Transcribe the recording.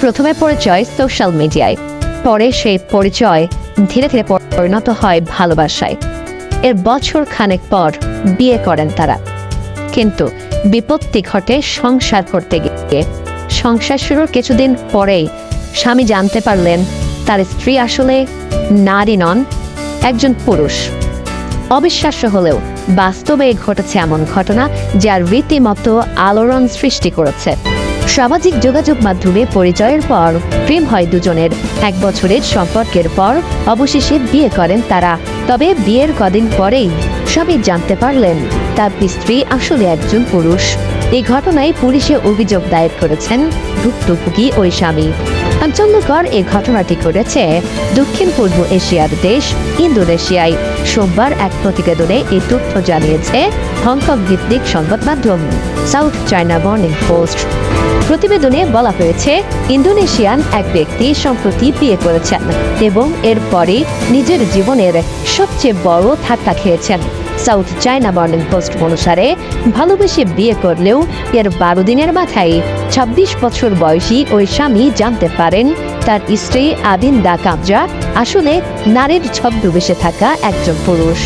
প্রথমে পরিচয় সোশ্যাল মিডিয়ায় পরে সেই পরিচয় ধীরে ধীরে পরিণত হয় ভালোবাসায়। এর বছর খানেক পর বিয়ে করেন তারা। কিন্তু বিপত্তি ঘটে সংসার করতে গিয়ে। সংসার শুরুর কিছুদিন পরেই স্বামী জানতে পারলেন তার স্ত্রী আসলে নারী নন, একজন পুরুষ। অবিশ্বাস্য হলেও বাস্তবে ঘটেছে এমন ঘটনা যার রীতিমতো আলোড়ন সৃষ্টি করেছে। সামাজিক যোগাযোগ মাধ্যমে পরিচয়ের পর প্রেম হয় দুজনের। এক বছরের সম্পর্কের পর অবশেষে বিয়ে করেন তারা। তবে বিয়ের কদিন পরেই সবই জানতে পারলেন। তার স্ত্রী আসলে একজন পুরুষ। এই ঘটনায় পুলিশে অভিযোগ দায়ের করেছেন ভুক্তভোগী ওই স্বামী। চাঞ্চল্যকর এই ঘটনাটি ঘটেছে দক্ষিণ পূর্ব এশিয়ার দেশ ইন্দোনেশিয়ায়। সোমবার এক প্রতিবেদনে এই তথ্য জানিয়েছে হংকং ভিত্তিক সংবাদ মাধ্যম সাউথ চায়না মর্নিং পোস্ট। প্রতিবেদনে বলা হয়েছে, ইন্দোনেশিয়ান এক ব্যক্তি সম্প্রতি বিয়ে করেছেন এবং এরপরে নিজের জীবনের সবচেয়ে বড় ধাক্কা খেয়েছেন। সাউথ চায়না মর্নিং পোস্ট অনুসারে, ভালোবেসে বিয়ে করলেও এর বারো দিনের মাথায় ছাব্বিশ বছর বয়সী ওই স্বামী জানতে পারেন তার স্ত্রী আদিন দা কাবজা আসলে নারীর ছদ্মবেশে থাকা একজন পুরুষ।